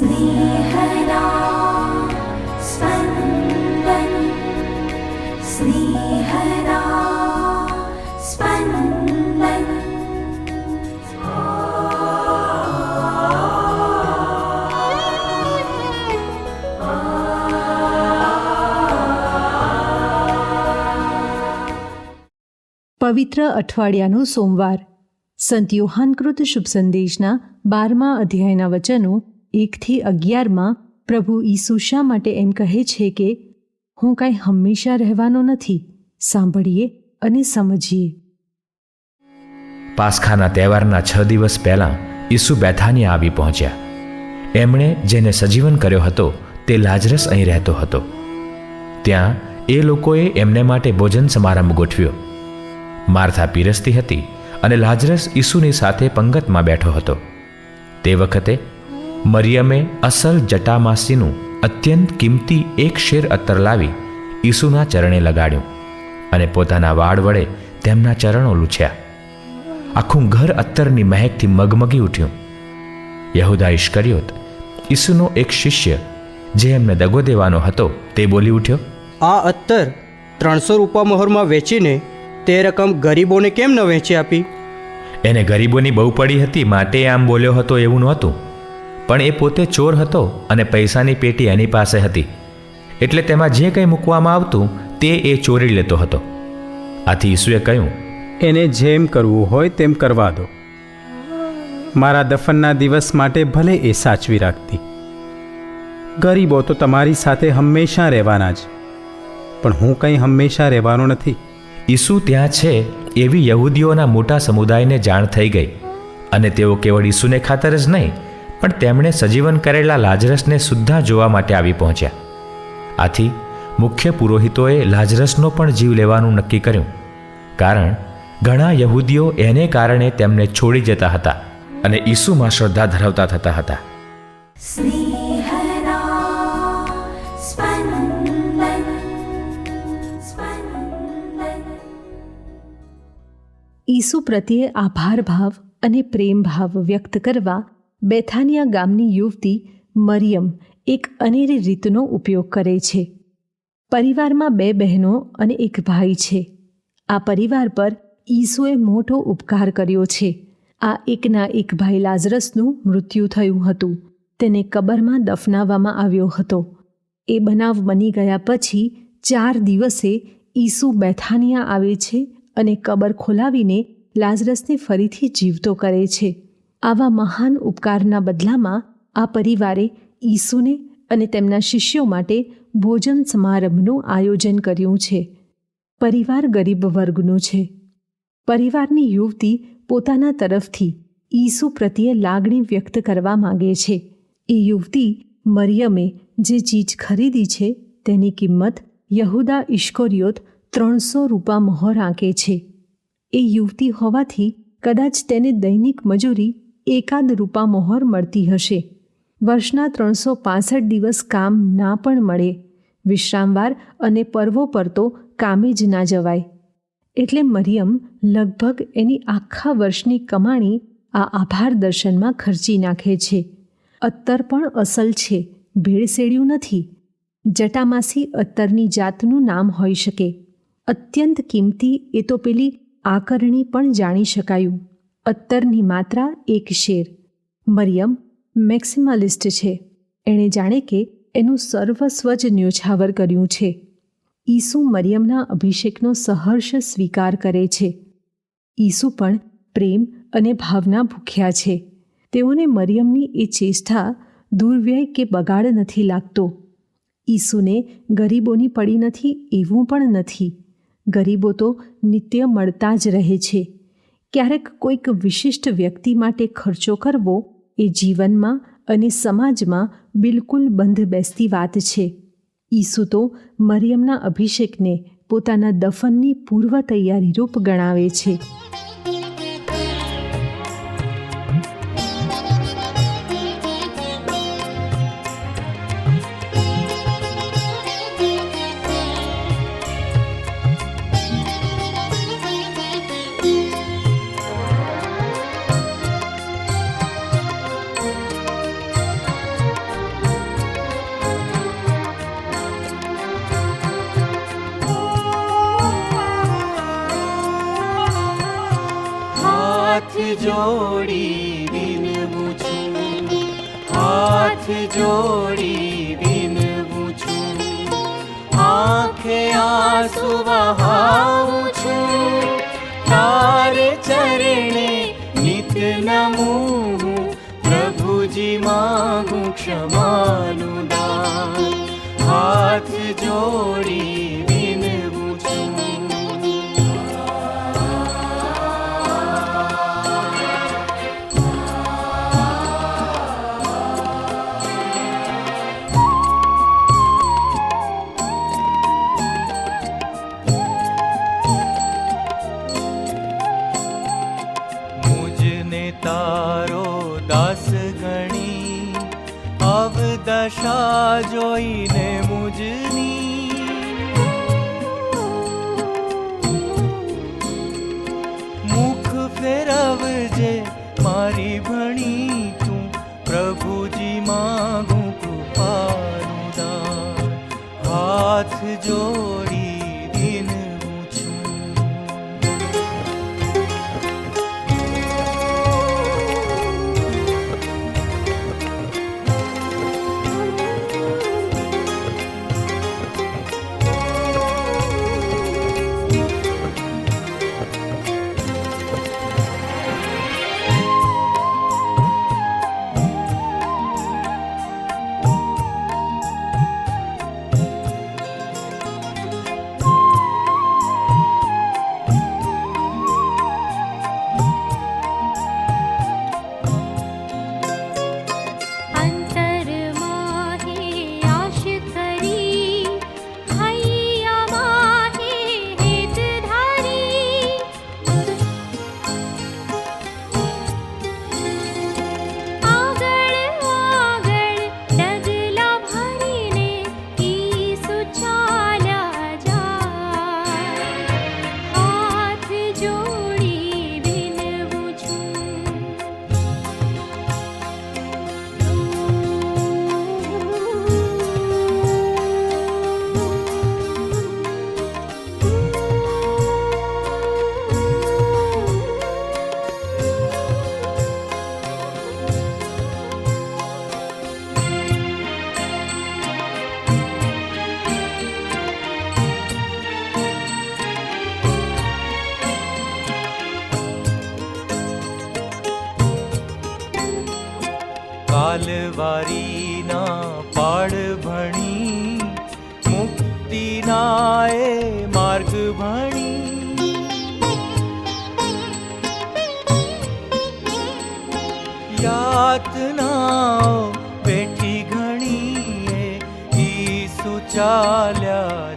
स्नेहदा स्पन्दन् स्नेहदा स्पन्दन् પવિત્ર અઠવાડિયાનો સોમવાર સંત યોહાનકૃત શુભ સંદેશના બારમા અધ્યાયના વચનો એકથી અગિયારમાં પ્રભુ ઈસુ શા માટે એમ કહે છે કે હું કાંઈ હંમેશા રહેવાનો નથી? સાંભળીએ અને સમજીએ. પાસખાના તહેવારના છ દિવસ પહેલાં ઈસુ બેથાની આવી પહોંચ્યા. એમણે જેને સજીવન કર્યો હતો તે લાજરસ અહીં રહેતો હતો. ત્યાં એ લોકોએ એમને માટે ભોજન સમારંભ ગોઠવ્યો. માર્થા પીરસતી હતી અને લાજરસ ઈસુની સાથે પંગતમાં બેઠો હતો. તે વખતે મરિયમે અસલ જટામાસીનું અત્યંત કિંમતી એક શેર અત્તર લાવી ઈસુના ચરણે લગાડ્યું અને પોતાના વાળ વડે તેમના ચરણો લૂછ્યા. આખું ઘર અત્તરની મહેકથી મગમગી ઉઠ્યું. યહુદા ઈશ્કરિયોત ઈસુનો એક શિષ્ય જે એમને દગો દેવાનો હતો તે બોલી ઉઠ્યો આ અત્તર ત્રણસો રૂપા મહોરમાં વેચીને તે રકમ ગરીબોને કેમ ન વેચી આપી? એને ગરીબોની બહુ પડી હતી માટે આમ બોલ્યો હતો એવું નહોતું. પણ એ પોતે ચોર હતો અને પૈસાની પેટી એની પાસે હતી. એટલે તેમાં જે કંઈ મૂકવામાં આવતું તે એ ચોરી લેતો હતો. આથી ઈસુએ કહ્યું એને જેમ કરવું હોય તેમ કરવા દો. મારા દફનના દિવસ માટે ભલે એ સાચવી રાખતી. ગરીબો તો તમારી સાથે હંમેશા રહેવાના જ. પણ હું કંઈ હંમેશા રહેવાનો નથી. ઈસુ ત્યાં છે એવી યહૂદીઓના મોટા સમુદાયને જાણ થઈ ગઈ. અને તેઓ કેવળ ઈસુને ખાતર જ નહીં પણ તેમણે સજીવન કરેલા લાજરસને સુદ્ધા જોવા માટે આવી પહોંચ્યા. આથી મુખ્ય પુરોહિતોએ લાજરસનો પણ જીવ લેવાનું નક્કી કર્યું કારણ ઘણા યહૂદીઓ એને કારણે તેમને છોડી જતા હતા અને ઈસુમાં શ્રદ્ધા ધરાવતા થતા હતા. ઈસુ પ્રત્યે આભાર ભાવ અને પ્રેમ ભાવ વ્યક્ત કરવા બેથાનિયા ગામની યુવતી મરિયમ એક અનેરી રીતનો ઉપયોગ કરે છે. પરિવારમાં બે બહેનો અને એક ભાઈ છે. આ પરિવાર પર ઈસુએ મોટો ઉપકાર કર્યો છે. આ એકના એક ભાઈ લાઝરસનું મૃત્યુ થયું હતું. તેને કબરમાં દફનાવવામાં આવ્યો હતો. એ બનાવ બની ગયા પછી ચાર દિવસે ઈસુ બેથાનિયા આવે છે અને કબર ખોલાવીને લાઝરસને ફરીથી જીવતો કરે છે. આવા મહાન ઉપકારના બદલામાં આ પરિવારે ઈસુને અને તેમના શિષ્યો માટે ભોજન સમારંભનું આયોજન કર્યું છે. પરિવાર ગરીબ વર્ગનું છે. પરિવારની યુવતી પોતાના તરફથી ઈસુ પ્રત્યે લાગણી વ્યક્ત કરવા માગે છે. એ યુવતી મરિયમે જે ચીજ ખરીદી છે તેની કિંમત યહુદા ઇશ્કોરિયોત ત્રણસો રૂપા મહોર આંકે છે. એ યુવતી હોવાથી કદાચ તેને દૈનિક મજૂરી એકાદ રૂપા મોહર મળતી હશે. વર્ષના ત્રણસો પાસઠ દિવસ કામ ના પણ મળે. વિશ્રામવાર અને પર્વો પર તો કામે જ ના જવાય. એટલે મરિયમ લગભગ એની આખા વર્ષની કમાણી આ આભાર દર્શનમાં ખર્ચી નાખે છે. અત્તર પણ અસલ છે, ભેળસેળ્યું નથી. જટામાસી અત્તરની જાતનું નામ હોઈ શકે. અત્યંત કિંમતી એ તો પેલી આકરણી પણ જાણી શકાયું. અત્તરની માત્રા એક શેર. મરિયમ મેક્સિમાલિસ્ટ છે. એણે જાણે કે એનું સર્વસ્વ જ ન્યોછાવર કર્યું છે. ઈસુ મરિયમના અભિષેકનો સહર્ષ સ્વીકાર કરે છે. ઈસુ પણ પ્રેમ અને ભાવના ભૂખ્યા છે. તેઓને મરિયમની એ ચેષ્ટા દુર્વ્યય કે બગાડ નથી લાગતો. ઈસુને ગરીબોની પડી નથી એવું પણ નથી. ગરીબો તો નિત્ય મળતા જ રહે છે. ક્યારેક કોઈક વિશિષ્ટ વ્યક્તિ માટે ખર્ચો કરવો એ જીવનમાં અને સમાજમાં બિલકુલ બંધ બેસતી વાત છે. ઈસુ તો મરિયમના અભિષેકને પોતાના દફનની પૂર્વ તૈયારી રૂપ ગણાવે છે. જોડી વિનવું છું હાથ જોડી વિનવું છું આંખે આંસુ વહાવું છું તાર ચરણે નિત નમું પ્રભુજી માગું ક્ષમાનું દાન હાથ જોડી મારી કાલવારીના પાડ ભણી મુક્તિના એ માર્ગ ભણી. યાતનાઓ બેઠી ઘણી એ ઈસુ ચાલ્યા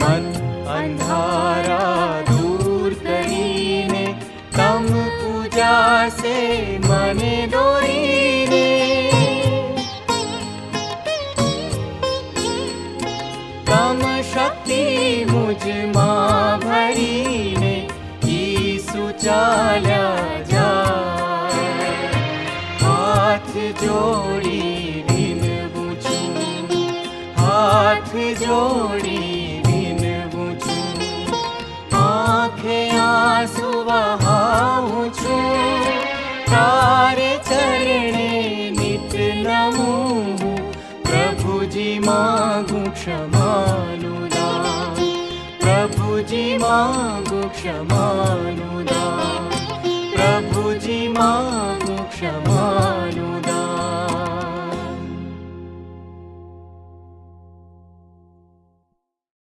મન અંધારા દૂર કરીને તમ પૂજા સે મને દોરીને. તમ શક્તિ મુજમાં ભરીને ઈસુ ચાલ્યા જાય. હાથ જોડી વિનવું હાથ જોડી વહાવું છું તારે ચરણે નિત નમું. પ્રભુજી માગું ક્ષમાનું દાન પ્રભુજી માગું ક્ષમાનું દાન પ્રભુજી માગું